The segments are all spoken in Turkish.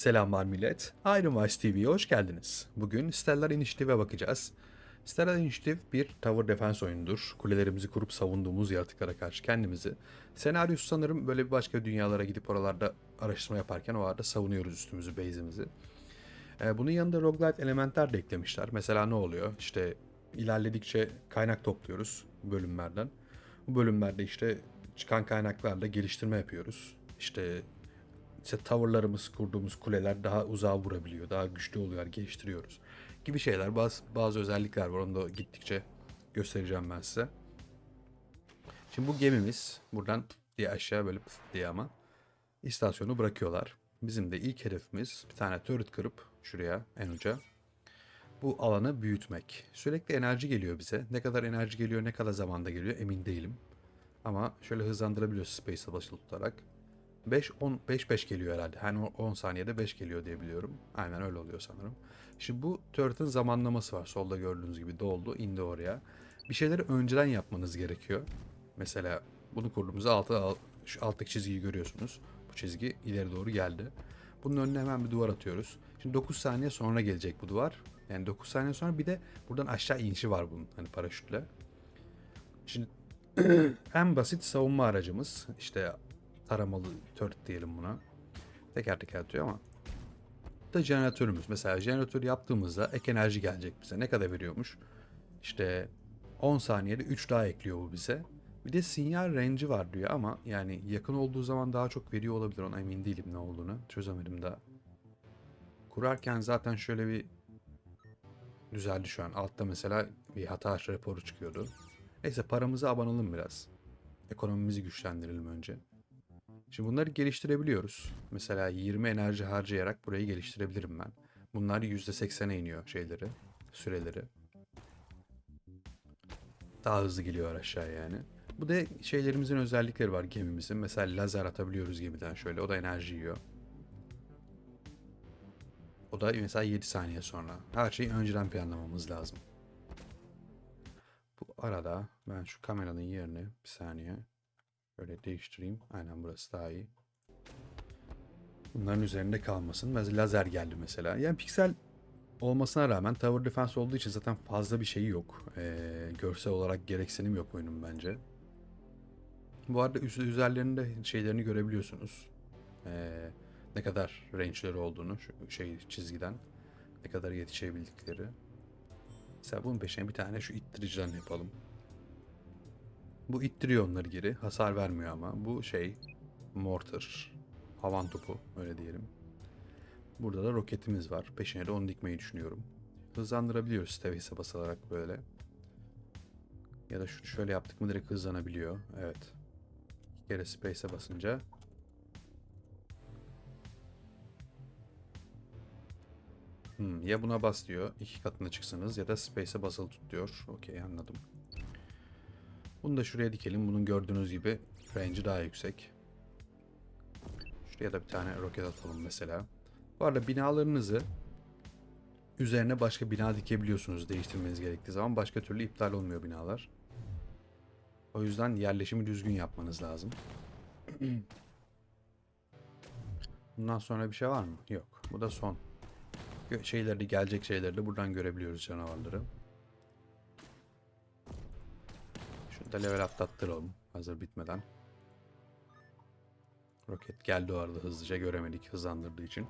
Selamlar millet. Iron Wise TV'ye hoş geldiniz. Bugün Stellar Initiative'e bakacağız. Stellar Initiative bir tower defense oyunudur. Kulelerimizi kurup savunduğumuz yaratıklara karşı kendimizi. Senaryosu sanırım böyle bir başka dünyalara gidip oralarda araştırma yaparken o arada savunuyoruz üstümüzü, base'imizi. Ee, bunun yanında roguelite elementler de eklemişler. Mesela ne oluyor? İşte ilerledikçe kaynak topluyoruz bölümlerden. Bu bölümlerde işte çıkan kaynaklarla geliştirme yapıyoruz. İşte işte tavırlarımız, kurduğumuz kuleler daha uzağa vurabiliyor, daha güçlü oluyor, geliştiriyoruz gibi şeyler. Bazı, bazı özellikler var, onu da gittikçe göstereceğim ben size. Şimdi bu gemimiz buradan diye aşağı böyle diye ama istasyonu bırakıyorlar. Bizim de ilk hedefimiz bir tane turret kırıp şuraya en uca bu alanı büyütmek. Sürekli enerji geliyor bize. Ne kadar enerji geliyor, ne kadar zamanda geliyor emin değilim. Ama şöyle hızlandırabiliyoruz space'e basılı tutarak. 5 10 5 5 geliyor herhalde. Hani 10 saniyede 5 geliyor diye biliyorum. Aynen öyle oluyor sanırım. Şimdi bu turret'ın zamanlaması var. Solda gördüğünüz gibi doldu, indi oraya. Bir şeyleri önceden yapmanız gerekiyor. Mesela bunu kurduğumuzda altı, al- şu alttaki çizgiyi görüyorsunuz. Bu çizgi ileri doğru geldi. Bunun önüne hemen bir duvar atıyoruz. Şimdi 9 saniye sonra gelecek bu duvar. Yani 9 saniye sonra bir de buradan aşağı inişi var bunun hani paraşütle. Şimdi en basit savunma aracımız işte taramalı turret diyelim buna. Teker teker atıyor ama. Da jeneratörümüz. Mesela jeneratör yaptığımızda ek enerji gelecek bize. Ne kadar veriyormuş? İşte 10 saniyede 3 daha ekliyor bu bize. Bir de sinyal range'i var diyor ama yani yakın olduğu zaman daha çok veriyor olabilir. Ona emin değilim ne olduğunu. Çözemedim daha. Kurarken zaten şöyle bir düzeldi şu an. Altta mesela bir hata raporu çıkıyordu. Neyse paramızı abanalım biraz. Ekonomimizi güçlendirelim önce. Şimdi bunları geliştirebiliyoruz. Mesela 20 enerji harcayarak burayı geliştirebilirim ben. Bunlar %80'e iniyor şeyleri, süreleri. Daha hızlı geliyor aşağıya yani. Bu da şeylerimizin özellikleri var gemimizin. Mesela lazer atabiliyoruz gemiden şöyle. O da enerji yiyor. O da mesela 7 saniye sonra. Her şeyi önceden planlamamız lazım. Bu arada ben şu kameranın yerini bir saniye Böyle değiştireyim. Aynen burası daha iyi. Bunların üzerinde kalmasın. Mesela lazer geldi mesela. Yani piksel olmasına rağmen Tower Defense olduğu için zaten fazla bir şeyi yok. Ee, görsel olarak gereksinim yok oyunun bence. Bu arada üzerlerinde şeylerini görebiliyorsunuz. Ee, ne kadar range'leri olduğunu şu şey çizgiden. Ne kadar yetişebildikleri. Mesela bunun peşine bir tane şu ittiriciden yapalım. Bu ittiriyor onları geri. Hasar vermiyor ama. Bu şey mortar. Havan topu öyle diyelim. Burada da roketimiz var. Peşine de onu dikmeyi düşünüyorum. Hızlandırabiliyoruz space'e basılarak böyle. Ya da şu şöyle yaptık mı direkt hızlanabiliyor. Evet. İki kere space'e basınca Hmm, ya buna bas diyor. iki katına çıksınız ya da space'e basılı tut diyor. Okey anladım. Bunu da şuraya dikelim. Bunun gördüğünüz gibi range'i daha yüksek. Şuraya da bir tane roket atalım mesela. Bu arada binalarınızı üzerine başka bina dikebiliyorsunuz değiştirmeniz gerektiği zaman. Başka türlü iptal olmuyor binalar. O yüzden yerleşimi düzgün yapmanız lazım. Bundan sonra bir şey var mı? Yok. Bu da son. Şeyleri gelecek şeyleri de buradan görebiliyoruz canavarları. Da level atlattıralım hazır bitmeden. Roket geldi o arada hızlıca göremedik hızlandırdığı için.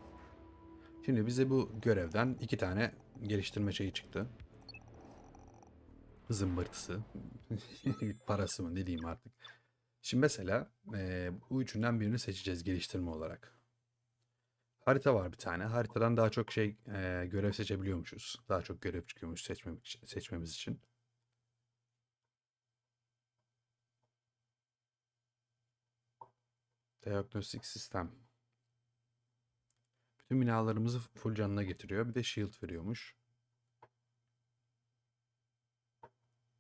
Şimdi bize bu görevden iki tane geliştirme şeyi çıktı. Zımbırtısı. Parası mı ne diyeyim artık. Şimdi mesela eee, bu üçünden birini seçeceğiz geliştirme olarak. Harita var bir tane. Haritadan daha çok şey eee, görev seçebiliyormuşuz. Daha çok görev çıkıyormuş seçmemiz için. Diagnostik sistem. Bütün binalarımızı full canına getiriyor. Bir de shield veriyormuş.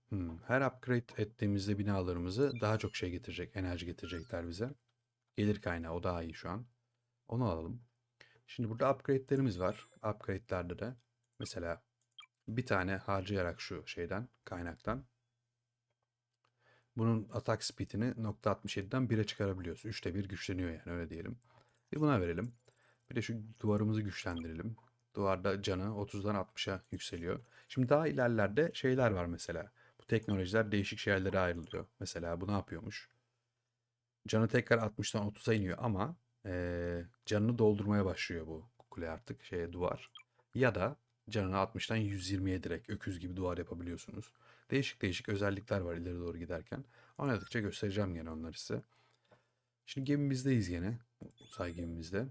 Hmm, Her upgrade ettiğimizde binalarımızı daha çok şey getirecek, enerji getirecekler bize. Gelir kaynağı o daha iyi şu an. Onu alalım. Şimdi burada upgrade'lerimiz var. Upgrade'lerde de mesela bir tane harcayarak şu şeyden, kaynaktan bunun atak speed'ini .67'den 1'e çıkarabiliyoruz. 3'te 1 güçleniyor yani öyle diyelim. Bir buna verelim. Bir de şu duvarımızı güçlendirelim. Duvarda canı 30'dan 60'a yükseliyor. Şimdi daha ilerlerde şeyler var mesela. Bu teknolojiler değişik şeylere ayrılıyor. Mesela bu ne yapıyormuş? Canı tekrar 60'tan 30'a iniyor ama eee, canını doldurmaya başlıyor bu kule artık şeye duvar. Ya da canını 60'tan 120'ye direkt öküz gibi duvar yapabiliyorsunuz. Değişik değişik özellikler var ileri doğru giderken. Oynadıkça göstereceğim gene onları size. Şimdi gemimizdeyiz gene. Uzay gemimizde.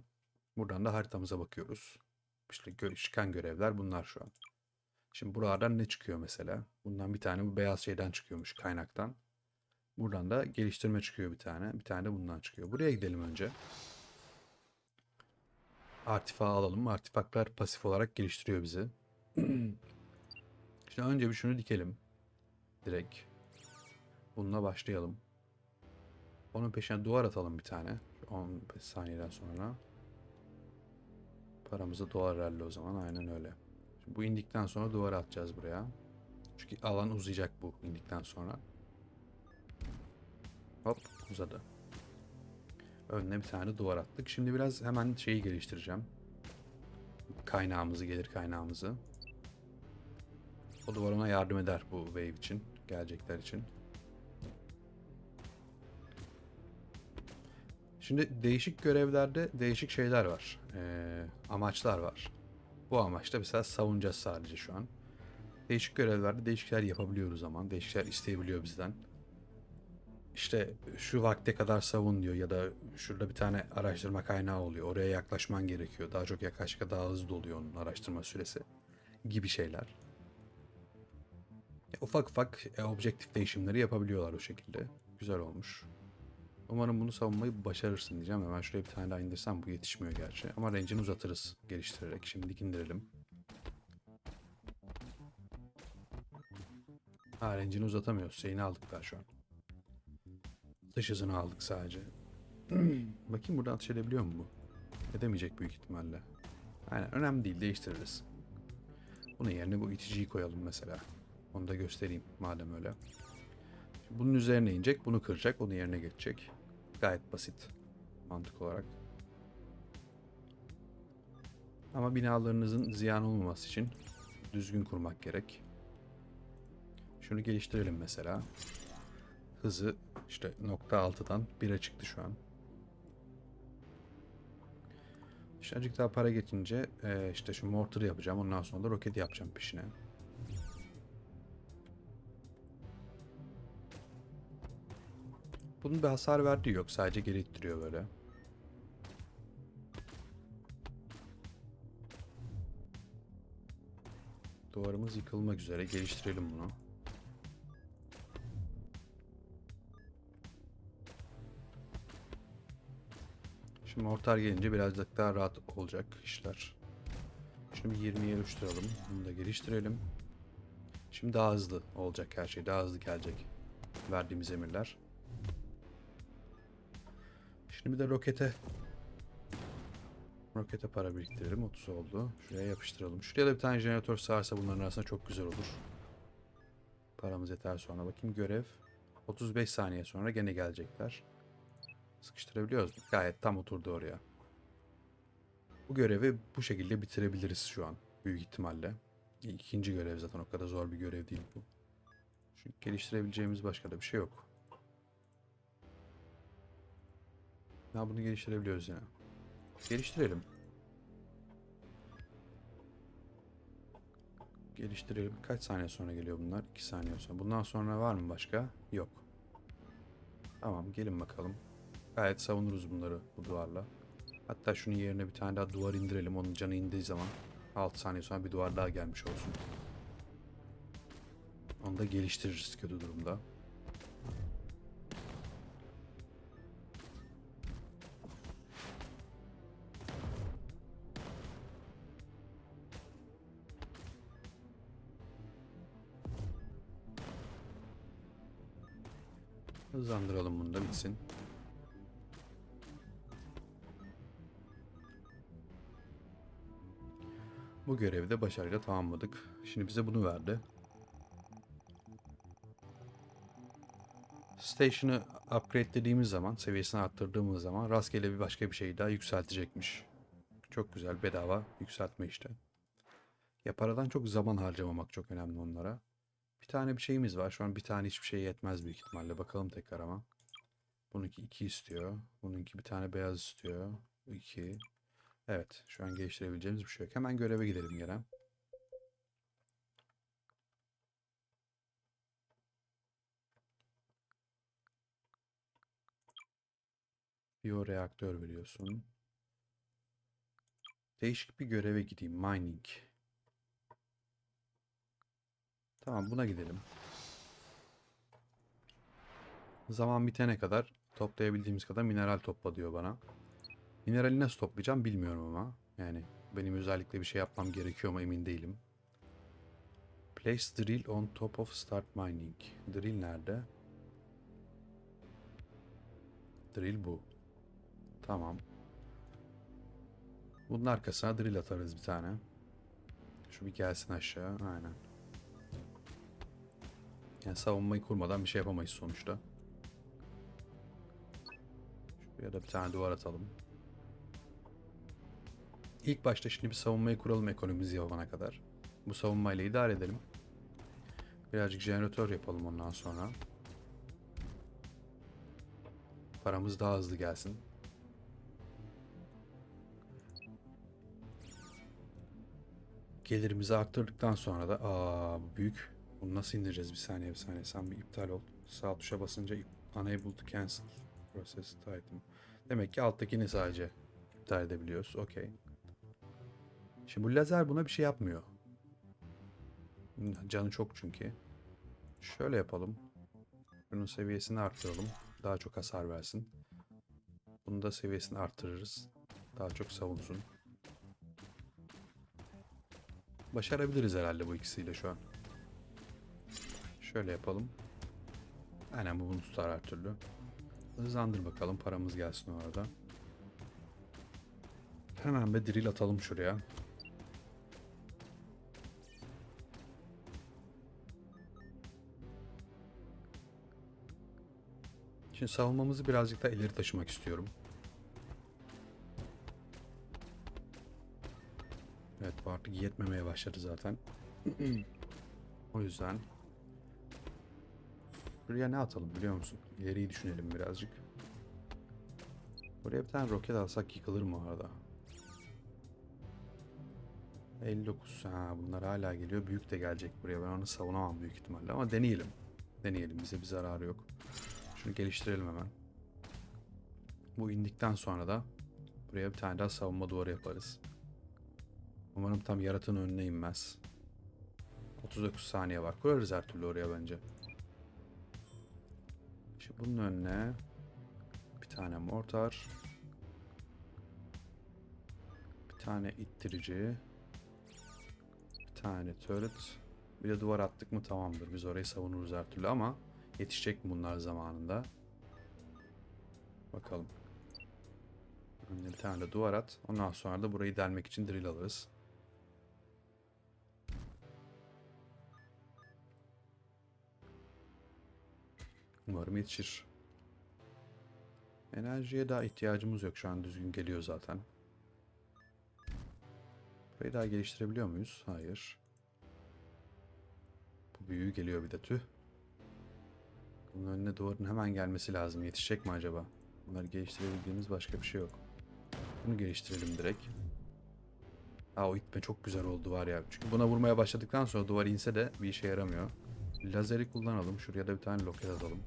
Buradan da haritamıza bakıyoruz. İşte gö- çıkan görevler bunlar şu an. Şimdi buralardan ne çıkıyor mesela? Bundan bir tane bu beyaz şeyden çıkıyormuş kaynaktan. Buradan da geliştirme çıkıyor bir tane. Bir tane de bundan çıkıyor. Buraya gidelim önce. Artifağı alalım. Artifaklar pasif olarak geliştiriyor bizi. Şimdi önce bir şunu dikelim. Direkt. Bununla başlayalım. Onun peşine duvar atalım bir tane. 15 saniyeden sonra. Paramızı dolar herhalde o zaman. Aynen öyle. Şimdi bu indikten sonra duvar atacağız buraya. Çünkü alan uzayacak bu indikten sonra. Hop uzadı. Önüne bir tane duvar attık. Şimdi biraz hemen şeyi geliştireceğim. Kaynağımızı, gelir kaynağımızı. O duvar ona yardım eder bu wave için. Gelecekler için. Şimdi değişik görevlerde değişik şeyler var. Ee, amaçlar var. Bu amaçta mesela savunacağız sadece şu an. Değişik görevlerde değişik şeyler yapabiliyoruz ama. Değişik şeyler isteyebiliyor bizden. İşte şu vakte kadar savun diyor ya da şurada bir tane araştırma kaynağı oluyor. Oraya yaklaşman gerekiyor. Daha çok yaklaştıkça daha hızlı oluyor onun araştırma süresi gibi şeyler. Ufak ufak e, objektif değişimleri yapabiliyorlar o şekilde. Güzel olmuş. Umarım bunu savunmayı başarırsın diyeceğim. Hemen şuraya bir tane daha indirsem bu yetişmiyor gerçi. Ama range'ini uzatırız geliştirerek. Şimdilik indirelim. Ha range'ini uzatamıyoruz. Şeyini aldık daha şu an. Dış hızını aldık sadece. Bakayım buradan atış edebiliyor mu bu? Edemeyecek büyük ihtimalle. Aynen önemli değil değiştiririz. Bunun yerine bu iticiyi koyalım mesela. Onu da göstereyim madem öyle. Şimdi bunun üzerine inecek, bunu kıracak, onun yerine geçecek. Gayet basit mantık olarak. Ama binalarınızın ziyan olmaması için düzgün kurmak gerek. Şunu geliştirelim mesela. Hızı işte nokta 6'dan 1'e çıktı şu an. İşte azıcık daha para geçince eee, işte şu mortar'ı yapacağım. Ondan sonra da roket yapacağım peşine. Bunun bir hasar verdiği yok. Sadece geri ittiriyor böyle. Duvarımız yıkılmak üzere. Geliştirelim bunu. Şimdi mortar gelince birazcık daha rahat olacak işler. Şunu bir 20'ye oluşturalım. Bunu da geliştirelim. Şimdi daha hızlı olacak her şey. Daha hızlı gelecek. Verdiğimiz emirler. Şimdi bir de rokete rokete para biriktirelim. 30 oldu. Şuraya yapıştıralım. Şuraya da bir tane jeneratör sığarsa bunların arasında çok güzel olur. Paramız yeter sonra. Bakayım görev. 35 saniye sonra gene gelecekler. Sıkıştırabiliyoruz? Gayet tam oturdu oraya. Bu görevi bu şekilde bitirebiliriz şu an. Büyük ihtimalle. İkinci görev zaten o kadar zor bir görev değil bu. Çünkü geliştirebileceğimiz başka da bir şey yok. Ya bunu geliştirebiliyoruz yine. Geliştirelim. Geliştirelim. Kaç saniye sonra geliyor bunlar? 2 saniye sonra. Bundan sonra var mı başka? Yok. Tamam gelin bakalım. Gayet savunuruz bunları bu duvarla. Hatta şunun yerine bir tane daha duvar indirelim. Onun canı indiği zaman 6 saniye sonra bir duvar daha gelmiş olsun. Onu da geliştiririz kötü durumda. Hızlandıralım bunu da bitsin. Bu görevi de başarıyla tamamladık. Şimdi bize bunu verdi. Station'ı upgrade dediğimiz zaman, seviyesini arttırdığımız zaman rastgele bir başka bir şey daha yükseltecekmiş. Çok güzel bedava yükseltme işte. Ya paradan çok zaman harcamamak çok önemli onlara. Bir tane bir şeyimiz var. Şu an bir tane hiçbir şey yetmez büyük ihtimalle. Bakalım tekrar ama. Bununki 2 istiyor. Bununki bir tane beyaz istiyor. 2. Evet. Şu an geliştirebileceğimiz bir şey yok. Hemen göreve gidelim gene. Biyoreaktör veriyorsun. Değişik bir göreve gideyim. Mining. Tamam buna gidelim. Zaman bitene kadar toplayabildiğimiz kadar mineral topla diyor bana. Minerali nasıl toplayacağım bilmiyorum ama. Yani benim özellikle bir şey yapmam gerekiyor mu emin değilim. Place drill on top of start mining. Drill nerede? Drill bu. Tamam. Bunun arkasına drill atarız bir tane. Şu bir gelsin aşağı. Aynen. Yani savunmayı kurmadan bir şey yapamayız sonuçta. Şuraya da bir tane duvar atalım. İlk başta şimdi bir savunmayı kuralım ekonomimizi yapana kadar. Bu savunmayla idare edelim. Birazcık jeneratör yapalım ondan sonra. Paramız daha hızlı gelsin. Gelirimizi arttırdıktan sonra da aa bu büyük. Bunu nasıl indireceğiz? Bir saniye bir saniye. Sen bir iptal ol. Sağ tuşa basınca unable to cancel process item. Demek ki alttakini sadece iptal edebiliyoruz. Okey. Şimdi bu lazer buna bir şey yapmıyor. Canı çok çünkü. Şöyle yapalım. Bunun seviyesini arttıralım. Daha çok hasar versin. Bunu da seviyesini arttırırız. Daha çok savunsun. Başarabiliriz herhalde bu ikisiyle şu an. Şöyle yapalım. Aynen bu bunu tutar her türlü. Hızlandır bakalım paramız gelsin o arada. Hemen bir drill atalım şuraya. Şimdi savunmamızı birazcık daha ileri taşımak istiyorum. Evet bu artık yetmemeye başladı zaten. o yüzden Buraya ne atalım biliyor musun? İleriyi düşünelim birazcık. Buraya bir tane roket alsak yıkılır mı arada? 59. Ha bunlar hala geliyor. Büyük de gelecek buraya. Ben onu savunamam büyük ihtimalle ama deneyelim. Deneyelim. Bize bir zararı yok. Şunu geliştirelim hemen. Bu indikten sonra da buraya bir tane daha savunma duvarı yaparız. Umarım tam yaratığın önüne inmez. 39 saniye var. Kurarız her türlü oraya bence. Şimdi bunun önüne bir tane mortar. Bir tane ittirici. Bir tane turret. Bir de duvar attık mı tamamdır. Biz orayı savunuruz her türlü ama yetişecek mi bunlar zamanında? Bakalım. Önüne bir tane de duvar at. Ondan sonra da burayı delmek için drill alırız. Umarım yetişir. Enerjiye daha ihtiyacımız yok. Şu an düzgün geliyor zaten. Burayı daha geliştirebiliyor muyuz? Hayır. Bu büyüğü geliyor bir de tüh. Bunun önüne duvarın hemen gelmesi lazım. Yetişecek mi acaba? Bunları geliştirebildiğimiz başka bir şey yok. Bunu geliştirelim direkt. Aa o itme çok güzel oldu var ya. Çünkü buna vurmaya başladıktan sonra duvar inse de bir işe yaramıyor. Lazeri kullanalım. Şuraya da bir tane loket atalım.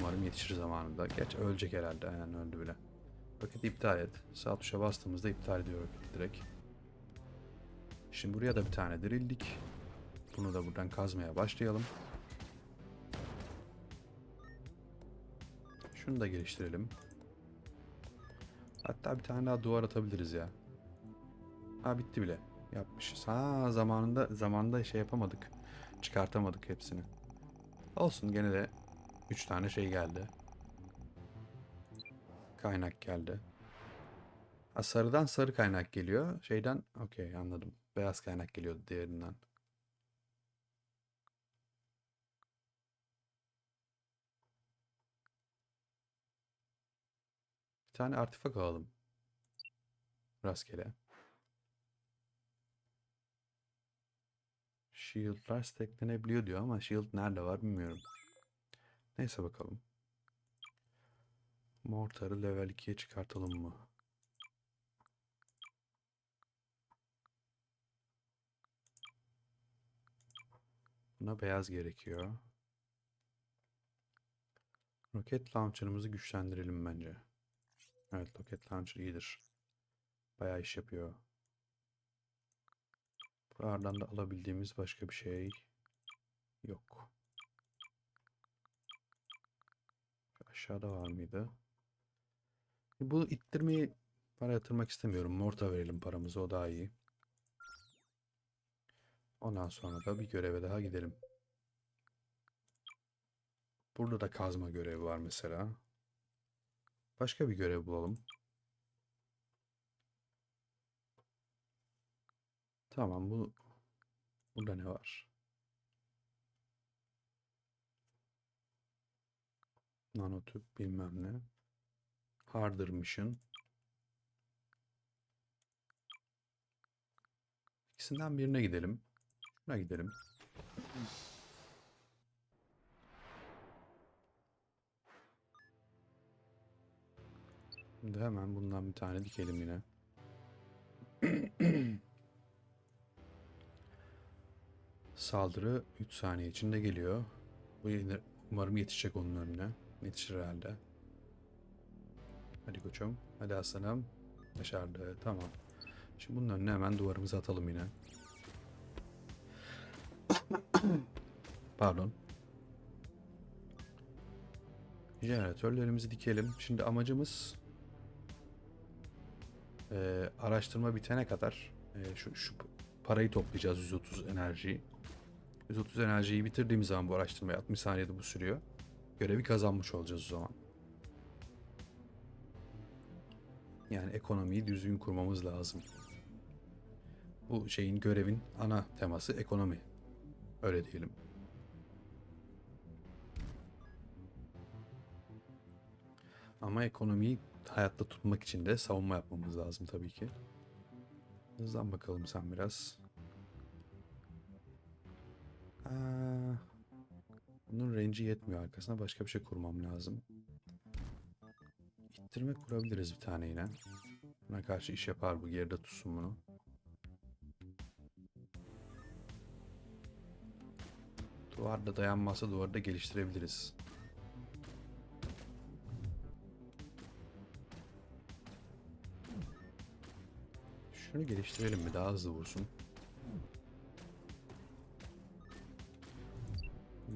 Umarım yetişir zamanında. Geç ölecek herhalde. Aynen öldü bile. Roketi iptal et. Sağ tuşa bastığımızda iptal ediyor roketi direkt. Şimdi buraya da bir tane dirildik. Bunu da buradan kazmaya başlayalım. Şunu da geliştirelim. Hatta bir tane daha duvar atabiliriz ya. Ha bitti bile. Yapmışız. Ha zamanında zamanında şey yapamadık. Çıkartamadık hepsini. Olsun gene de 3 tane şey geldi. Kaynak geldi. Ha, sarıdan sarı kaynak geliyor. Şeyden okey anladım. Beyaz kaynak geliyordu diğerinden. Bir tane artifak alalım. Rastgele. Shield'lar stacklenebiliyor diyor ama shield nerede var bilmiyorum. Neyse bakalım. Mortar'ı level 2'ye çıkartalım mı? Buna beyaz gerekiyor. Roket launcher'ımızı güçlendirelim bence. Evet, roket launcher iyidir. Bayağı iş yapıyor. Buralardan da alabildiğimiz başka bir şey yok. Aşağıda var mıydı? Bu ittirmeyi para yatırmak istemiyorum. Morta verelim paramızı o daha iyi. Ondan sonra da bir göreve daha gidelim. Burada da kazma görevi var mesela. Başka bir görev bulalım. Tamam bu burada ne var? Nanotüp bilmem ne. Harder mission. İkisinden birine gidelim. Şuna gidelim. Şimdi hemen bundan bir tane dikelim yine. Saldırı 3 saniye içinde geliyor. Bu umarım yetişecek onun önüne. Yetişir herhalde. Hadi koçum. Hadi aslanım. Başardı. Tamam. Şimdi bunun önüne hemen duvarımızı atalım yine. Pardon. Jeneratörlerimizi dikelim. Şimdi amacımız e, araştırma bitene kadar e, şu, şu parayı toplayacağız 130 enerjiyi. 130 enerjiyi bitirdiğimiz zaman bu araştırmayı 60 saniyede bu sürüyor. Görevi kazanmış olacağız o zaman. Yani ekonomiyi düzgün kurmamız lazım. Bu şeyin görevin ana teması ekonomi. Öyle diyelim. Ama ekonomiyi hayatta tutmak için de savunma yapmamız lazım tabii ki. Hızlan bakalım sen biraz. Aa, range'i yetmiyor arkasına. Başka bir şey kurmam lazım. İttirme kurabiliriz bir tane yine. Buna karşı iş yapar bu. Geride tutsun bunu. Duvarda dayanmazsa duvarı da geliştirebiliriz. Şunu geliştirelim mi? Daha hızlı vursun.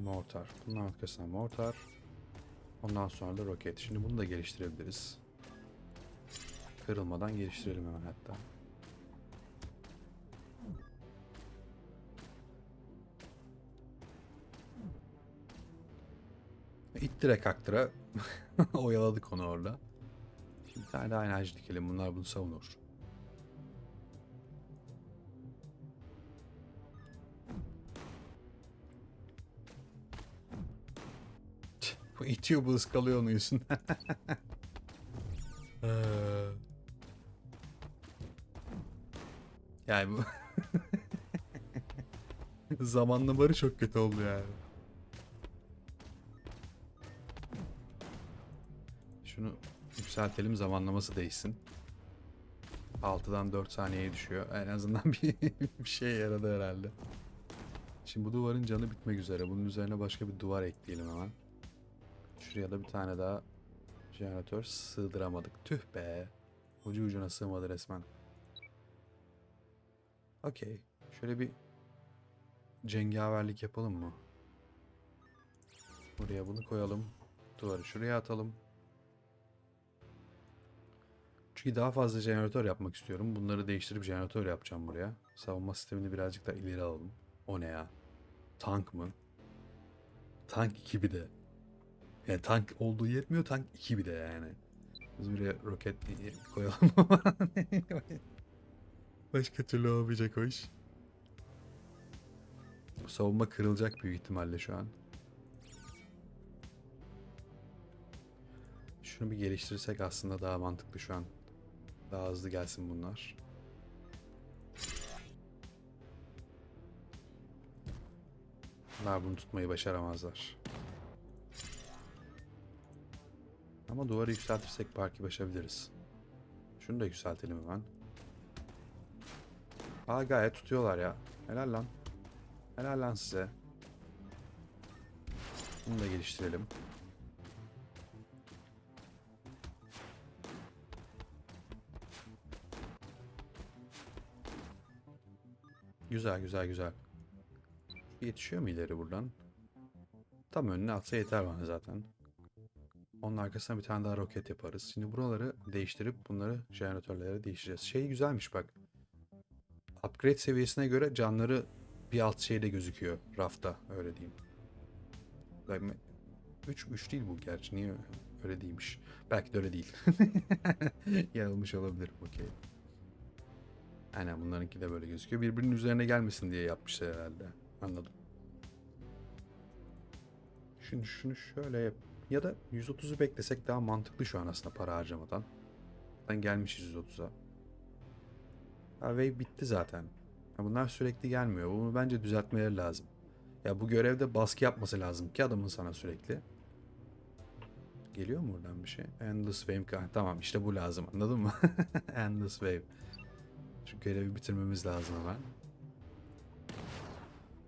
Mortar. Bunun arkasına mortar. Ondan sonra da roket. Şimdi bunu da geliştirebiliriz. Kırılmadan geliştirelim hemen hatta. İttire kaktıra oyaladık onu orada. Şimdi bir tane daha enerji dikelim. Bunlar bunu savunur. İtiyor bu ıskalıyor onun yüzünden. Ee, yani bu zamanlamaları çok kötü oldu yani. Şunu yükseltelim zamanlaması değişsin. 6'dan 4 saniyeye düşüyor. En azından bir, bir şey yaradı herhalde. Şimdi bu duvarın canı bitmek üzere. Bunun üzerine başka bir duvar ekleyelim hemen. Şuraya da bir tane daha jeneratör sığdıramadık. Tüh be. Ucu ucuna sığmadı resmen. Okey. Şöyle bir cengaverlik yapalım mı? Buraya bunu koyalım. Duvarı şuraya atalım. Çünkü daha fazla jeneratör yapmak istiyorum. Bunları değiştirip jeneratör yapacağım buraya. Savunma sistemini birazcık daha ileri alalım. O ne ya? Tank mı? Tank 2 bir de. Yani tank olduğu yetmiyor tank 2 bir de yani. Biz buraya roket koyalım Başka türlü olmayacak o iş. Bu savunma kırılacak büyük ihtimalle şu an. Şunu bir geliştirirsek aslında daha mantıklı şu an. Daha hızlı gelsin bunlar. Bunlar bunu tutmayı başaramazlar. Ama duvarı yükseltirsek belki başarabiliriz. Şunu da yükseltelim hemen. Aa gayet tutuyorlar ya. Helal lan. Helal lan size. Bunu da geliştirelim. Güzel güzel güzel. Yetişiyor mu ileri buradan? Tam önüne atsa yeter bana zaten. Onun arkasına bir tane daha roket yaparız. Şimdi buraları değiştirip bunları jeneratörlere değiştireceğiz. Şey güzelmiş bak. Upgrade seviyesine göre canları bir alt şeyde gözüküyor rafta öyle diyeyim. 3 3 değil bu gerçi niye öyle değilmiş. Belki de öyle değil. Yanılmış olabilir okey. Aynen bunlarınki de böyle gözüküyor. Birbirinin üzerine gelmesin diye yapmışlar herhalde. Anladım. Şunu şunu şöyle yap. Ya da 130'u beklesek daha mantıklı şu an aslında para harcamadan. Zaten gelmişiz 130'a. Ha, Wave bitti zaten. Ya bunlar sürekli gelmiyor. Bunu bence düzeltmeleri lazım. Ya bu görevde baskı yapması lazım ki adamın sana sürekli. Geliyor mu buradan bir şey? Endless Wave. Tamam işte bu lazım anladın mı? Endless Wave. Şu görevi bitirmemiz lazım hemen.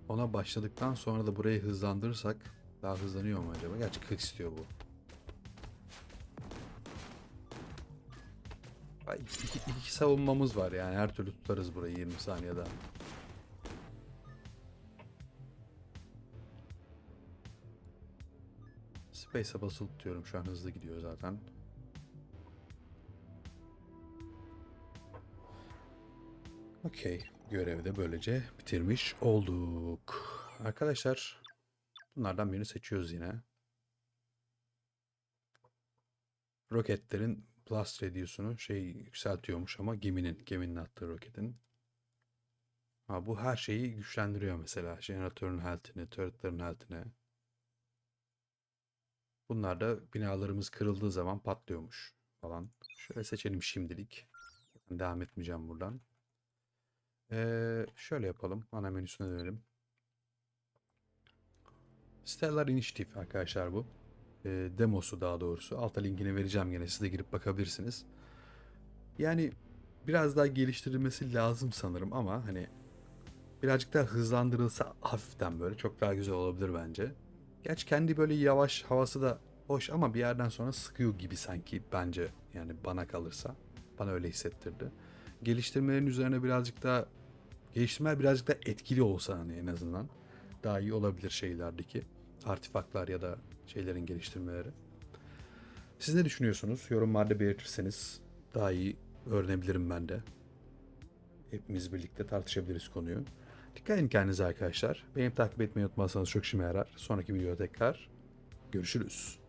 Ona başladıktan sonra da burayı hızlandırırsak daha hızlanıyor mu acaba? Gerçi 40 istiyor bu. Ay, İki, iki savunmamız var yani her türlü tutarız burayı 20 saniyede. Space'e basılı tutuyorum şu an hızlı gidiyor zaten. Okey. Görevi de böylece bitirmiş olduk. Arkadaşlar bunlardan birini seçiyoruz yine. Roketlerin blast radius'unu şey yükseltiyormuş ama geminin, geminin attığı roketin. Ha, bu her şeyi güçlendiriyor mesela. Jeneratörün health'ini, turret'ların health'ini. Bunlar da binalarımız kırıldığı zaman patlıyormuş falan. Şöyle seçelim şimdilik. Devam etmeyeceğim buradan. Ee, şöyle yapalım. Ana menüsüne dönelim. Stellar Initiative arkadaşlar bu. Ee, demosu daha doğrusu. Alta linkini vereceğim yine. Siz de girip bakabilirsiniz. Yani biraz daha geliştirilmesi lazım sanırım ama hani birazcık daha hızlandırılsa hafiften böyle çok daha güzel olabilir bence. Gerçi kendi böyle yavaş havası da hoş ama bir yerden sonra sıkıyor gibi sanki bence yani bana kalırsa. Bana öyle hissettirdi. Geliştirmelerin üzerine birazcık daha geliştirmeler birazcık daha etkili olsa hani en azından daha iyi olabilir şeylerdeki artifaklar ya da şeylerin geliştirmeleri. Siz ne düşünüyorsunuz? Yorumlarda belirtirseniz daha iyi öğrenebilirim ben de. Hepimiz birlikte tartışabiliriz konuyu. Dikkat edin kendinize arkadaşlar. Beni takip etmeyi unutmazsanız çok işime yarar. Sonraki videoda tekrar görüşürüz.